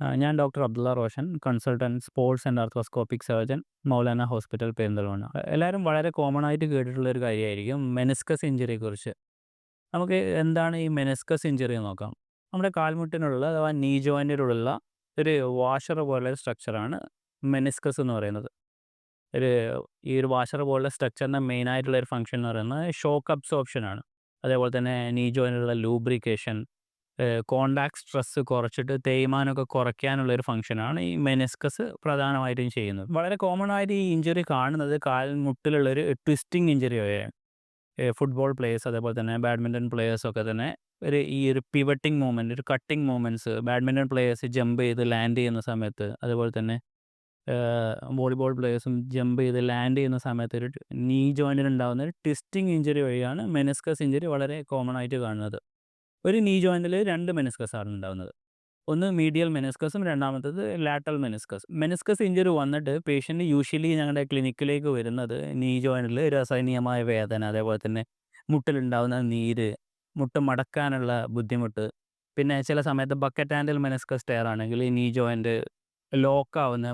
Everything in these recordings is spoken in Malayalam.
ഞാൻ doctor Abdulla Roshan consultant sports and arthroscopic surgeon Maulana hospital Perinthalmanna. എല്ലാവരും വളരെ കോമൺ ആയിട്ട് കേട്ടിട്ടുള്ള ഒരു കാര്യമായിരിക്കും മെനസ്കസ് ഇഞ്ചറിയെക്കുറിച്ച് നമുക്ക് എന്താണ് ഈ മെനസ്കസ് ഇഞ്ചുറി നോക്കാം. നമ്മുടെ കാൽമുട്ടിനുള്ള അഥവാ നീ ജോയിന്റിലുള്ള ഒരു വാഷർ പോലെ സ്ട്രക്ചറാണ് മെനസ്കസ് എന്ന് പറയുന്നത്. ഒരു ഈ ഒരു വാഷർ പോലുള്ള സ്ട്രക്ചറിന്റെ മെയിൻ ആയിട്ടുള്ള ഒരു ഫംഗ്ഷൻ എന്ന് പറയുന്നത് ഷോക്ക് അബ്സോർപ്ഷൻ ആണ്. അതേപോലെ തന്നെ നീ ജോയിനുള്ള ലൂബ്രിക്കേഷൻ കോണ്ടാക്ട് സ്ട്രെസ് കുറച്ചിട്ട് തേയ്മാനമൊക്കെ കുറയ്ക്കാനുള്ള ഒരു ഫംഗ്ഷനാണ് ഈ മെനിസ്കസ് പ്രധാനമായിട്ടും ചെയ്യുന്നത്. വളരെ കോമൺ ആയിട്ട് ഈ ഇഞ്ചുറി കാണുന്നത് കാൽമുട്ടിലുള്ള ഒരു ട്വിസ്റ്റിംഗ് ഇഞ്ചുറി വരെയാണ് ഫുട്ബോൾ പ്ലേയേഴ്സ് അതേപോലെ തന്നെ ബാഡ്മിന്റൺ പ്ലേയേഴ്സൊക്കെ തന്നെ ഒരു ഈ ഒരു പിവട്ടിംഗ് മൂവ്മെന്റ് ഒരു cutting movements badminton players jump ചെയ്ത് ലാൻഡ് ചെയ്യുന്ന സമയത്ത് അതുപോലെ തന്നെ വോളിബോൾ പ്ലേയേഴ്സും ജമ്പ് ചെയ്ത് ലാൻഡ് ചെയ്യുന്ന സമയത്ത് ഒരു നീ ജോയിന്റിന് ഉണ്ടാകുന്ന ഒരു ട്വിസ്റ്റിംഗ് ഇഞ്ചുറി വഴിയാണ് മെനിസ്കസ് ഇഞ്ചുറി വളരെ കോമൺ ആയിട്ട് കാണുന്നത്. ഒരു നീ ജോയിന്റിൽ രണ്ട് മെനിസ്കസ് ആണ് ഉണ്ടാകുന്നത് ഒന്ന് മീഡിയൽ മെനിസ്കസും രണ്ടാമത്തത് ലാറ്റൽ മെനിസ്കസ് മെനിസ്കസ് ഇഞ്ചുറി വന്നിട്ട് പേഷ്യന്റ് യൂഷ്വലി ഞങ്ങളുടെ ക്ലിനിക്കിലേക്ക് വരുന്നത് നീ ജോയിന്റിൽ ഒരു അസഹനീയമായ വേദന അതേപോലെ തന്നെ മുട്ടിലുണ്ടാകുന്ന നീര് മുട്ട് മടക്കാനുള്ള ബുദ്ധിമുട്ട് പിന്നെ ചില സമയത്ത് ബക്കറ്റ് ഹാൻഡിൽ മെനിസ്കസ് ടയർ ആണെങ്കിൽ ഈ നീ ജോയിന്റ് ലോക്കാവുന്ന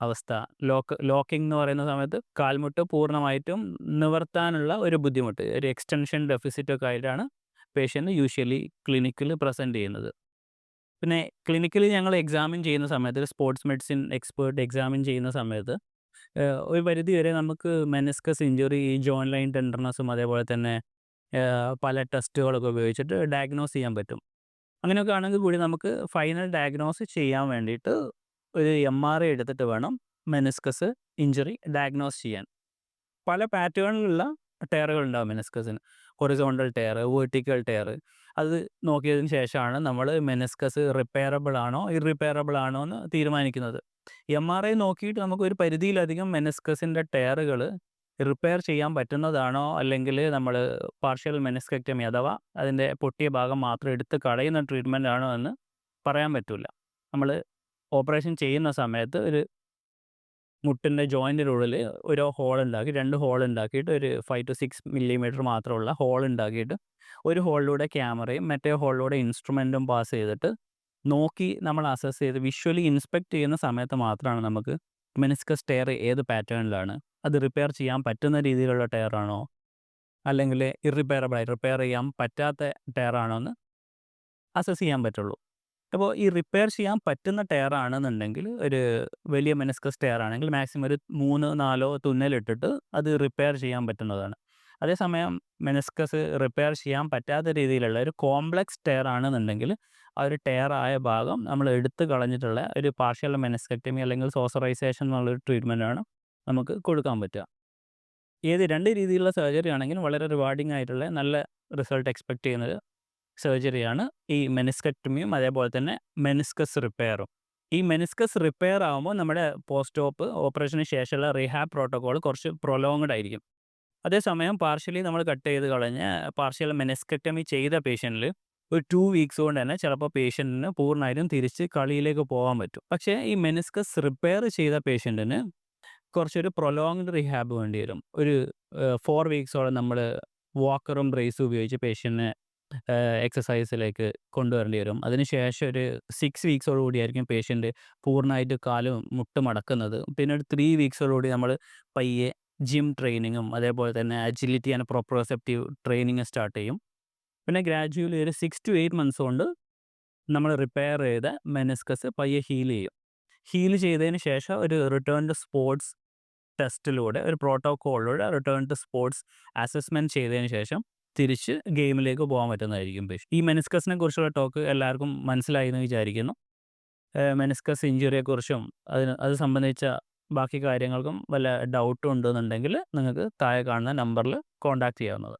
അവസ്ഥ. ലോക്ക് ലോക്കിംഗ് എന്ന് പറയുന്ന സമയത്ത് കാൽമുട്ട് പൂർണമായിട്ടും നിവർത്താനുള്ള ഒരു ബുദ്ധിമുട്ട്. ഒരു എക്സ്റ്റൻഷൻ ഡെഫിസിറ്റൊക്കെ ആയിട്ടാണ് പേഷ്യന്റ് യൂഷ്വലി ക്ലിനിക്കിൽ പ്രസന്റ് ചെയ്യുന്നത്. പിന്നെ ക്ലിനിക്കിൽ ഞങ്ങൾ എക്സാമിൻ ചെയ്യുന്ന സമയത്ത് സ്പോർട്സ് മെഡിസിൻ എക്സ്പേർട്ട് എക്സാമിൻ ചെയ്യുന്ന സമയത്ത് ഒരു പരിധി വരെ നമുക്ക് മെനസ്കസ് ഇഞ്ചുറി ജോൺ ലൈൻ ടെൻഡർനെസ്സും അതേപോലെ തന്നെ പല ടെസ്റ്റുകളൊക്കെ ഉപയോഗിച്ചിട്ട് ഡയഗ്നോസ് ചെയ്യാൻ പറ്റും. അങ്ങനെയൊക്കെ ആണെങ്കിൽ കൂടി നമുക്ക് ഫൈനൽ ഡയഗ്നോസ് ചെയ്യാൻ വേണ്ടിയിട്ട് ഒരു എം ആർ ഐ എടുത്തിട്ട് വേണം മെനസ്കസ് ഇഞ്ചുറി ഡയഗ്നോസ് ചെയ്യാൻ. പല പാറ്റേണിലുള്ള ടയറുകൾ ഉണ്ടാവും മെനിസ്കസിന്. ഹൊറിസോണ്ടൽ ടയർ വേർട്ടിക്കൽ ടയർ അത് നോക്കിയതിന് ശേഷമാണ് നമ്മൾ മെനസ്കസ് റിപ്പയറബിൾ ആണോ ഇറിപ്പയറബിൾ ആണോ എന്ന് തീരുമാനിക്കുന്നത്. എം ആർ ഐ നോക്കിയിട്ട് നമുക്ക് ഒരു പരിധിയിലധികം മെനസ്കസിന്റെ ടയറുകൾ റിപ്പയർ ചെയ്യാൻ പറ്റുന്നതാണോ അല്ലെങ്കിൽ നമ്മൾ പാർഷ്യൽ മെനസ്കെക്ടമി അഥവാ അതിന്റെ പൊട്ടിയ ഭാഗം മാത്രം എടുത്ത് കളയുന്ന ട്രീറ്റ്മെന്റ് ആണോ എന്ന് പറയാൻ പറ്റില്ല. നമ്മൾ ഓപ്പറേഷൻ ചെയ്യുന്ന സമയത്ത് ഒരു മുട്ടിന്റെ ജോയിന്റിനുള്ളിൽ ഒരു ഹോൾ ഉണ്ടാക്കി രണ്ട് ഹോൾ ഉണ്ടാക്കിയിട്ട് ഒരു ഫൈവ് ടു സിക്സ് മില്ലിമീറ്റർ മാത്രമുള്ള ഹോൾ ഉണ്ടാക്കിയിട്ട് ഒരു ഹോളിലൂടെ ക്യാമറയും മറ്റേ ഹോളിലൂടെ ഇൻസ്ട്രുമെന്റും പാസ് ചെയ്തിട്ട് നോക്കി നമ്മൾ അസസ് ചെയ്ത് വിഷ്വലി ഇൻസ്പെക്ട് ചെയ്യുന്ന സമയത്ത് മാത്രമാണ് നമുക്ക് മെനിസ്കസ് ടയർ ഏത് പാറ്റേണിലാണ്? അത് റിപ്പയർ ചെയ്യാൻ പറ്റുന്ന രീതിയിലുള്ള ടയറാണോ? അല്ലെങ്കിൽ ഇറിപ്പയറബിളായി റിപ്പയർ ചെയ്യാൻ പറ്റാത്ത ടയറാണോ എന്ന് അസസ് ചെയ്യാൻ പറ്റുള്ളൂ. അപ്പോൾ ഈ റിപ്പയർ ചെയ്യാൻ പറ്റുന്ന ടയർ ആണെന്നുണ്ടെങ്കിൽ ഒരു വലിയ മെനസ്കസ് ടയർ ആണെങ്കിൽ മാക്സിമം ഒരു മൂന്ന് നാലോ തുന്നലിട്ടിട്ട് അത് റിപ്പയർ ചെയ്യാൻ പറ്റുന്നതാണ്. അതേസമയം മെനസ്കസ് റിപ്പയർ ചെയ്യാൻ പറ്റാത്ത രീതിയിലുള്ള ഒരു കോംപ്ലക്സ് ടയർ ആണെന്നുണ്ടെങ്കിൽ ആ ഒരു ടയർ ആയ ഭാഗം നമ്മൾ എടുത്തു കളഞ്ഞിട്ടുള്ള ഒരു പാർഷ്യൽ മെനസ്കക്ടമി അല്ലെങ്കിൽ സോസറൈസേഷൻ എന്നുള്ളൊരു ട്രീറ്റ്മെന്റാണ് നമുക്ക് കൊടുക്കാൻ പറ്റുക. ഏത് രണ്ട് രീതിയിലുള്ള സർജറി ആണെങ്കിലും വളരെ റിവാർഡിംഗ് ആയിട്ടുള്ള നല്ല റിസൾട്ട് എക്സ്പെക്ട് ചെയ്യുന്നത് സർജറിയാണ് ഈ മെനിസ്കറ്റമിയും അതേപോലെ തന്നെ മെനിസ്കസ് റിപ്പയറും. ഈ മെനിസ്കസ് റിപ്പയർ ആകുമ്പോൾ നമ്മുടെ പോസ്റ്റ് ഓപ്പ് ഓപ്പറേഷന് ശേഷമുള്ള റീഹാബ് പ്രോട്ടോകോൾ കുറച്ച് പ്രൊലോങ്ഡ് ആയിരിക്കും. അതേസമയം പാർഷ്യലി നമ്മൾ കട്ട് ചെയ്ത് കളഞ്ഞ് പാർഷ്യൽ മെനിസ്കറ്റമി ചെയ്ത പേഷ്യന്റിൽ ഒരു ടു വീക്സ് കൊണ്ട് തന്നെ ചിലപ്പോൾ പേഷ്യന്റിന് പൂർണമായിട്ടും തിരിച്ച് കളിയിലേക്ക് പോകാൻ പറ്റും. പക്ഷേ ഈ മെനിസ്കസ് റിപ്പയർ ചെയ്ത പേഷ്യന്റിന് കുറച്ചൊരു പ്രൊലോങ്ഡ് റീഹാബ് വേണ്ടി വരും. ഒരു ഫോർ വീക്സോളം നമ്മൾ വാക്കറും ബ്രേസും ഉപയോഗിച്ച് പേഷ്യന്റിനെ എക്സസൈസിലേക്ക് കൊണ്ടുവരേണ്ടി വരും. അതിനുശേഷം ഒരു സിക്സ് വീക്സോട് കൂടിയായിരിക്കും പേഷ്യന്റ് പൂർണമായിട്ട് കാലും മുട്ട് മടക്കുന്നത്. പിന്നെ ഒരു ത്രീ വീക്സോടുകൂടി നമ്മൾ പയ്യെ ജിം ട്രെയിനിങ്ങും അതേപോലെ തന്നെ agility and proprioceptive training start ചെയ്യും. പിന്നെ ഗ്രാജുവലി ഒരു സിക്സ് ടു എയ്റ്റ് മന്ത്സ് കൊണ്ട് നമ്മൾ റിപ്പയർ ചെയ്ത മെനിസ്കസ് പയ്യെ ഹീൽ ചെയ്യും. ഹീൽ ചെയ്തതിന് ശേഷം ഒരു റിട്ടേൺ ടു സ്പോർട്സ് ടെസ്റ്റിലൂടെ ഒരു പ്രോട്ടോക്കോളിലൂടെ റിട്ടേൺ ടു സ്പോർട്സ് അസസ്മെന്റ് ചെയ്തതിന് ശേഷം തിരിച്ച് ഗെയിമിലേക്ക് പോകാൻ പറ്റുന്നതായിരിക്കും ഈ മെനിസ്കസിനെ കുറിച്ചുള്ള ടോക്ക് എല്ലാവർക്കും മനസ്സിലായി എന്ന് വിചാരിക്കുന്നു. മെനിസ്കസ് ഇഞ്ചുറിയെക്കുറിച്ചും അതിന് അത് സംബന്ധിച്ച ബാക്കി കാര്യങ്ങൾക്കും വല്ല ഡൗട്ടും ഉണ്ടെന്നുണ്ടെങ്കിൽ നിങ്ങൾക്ക് താഴെ കാണുന്ന നമ്പറിൽ കോൺടാക്റ്റ് ചെയ്യാവുന്നത്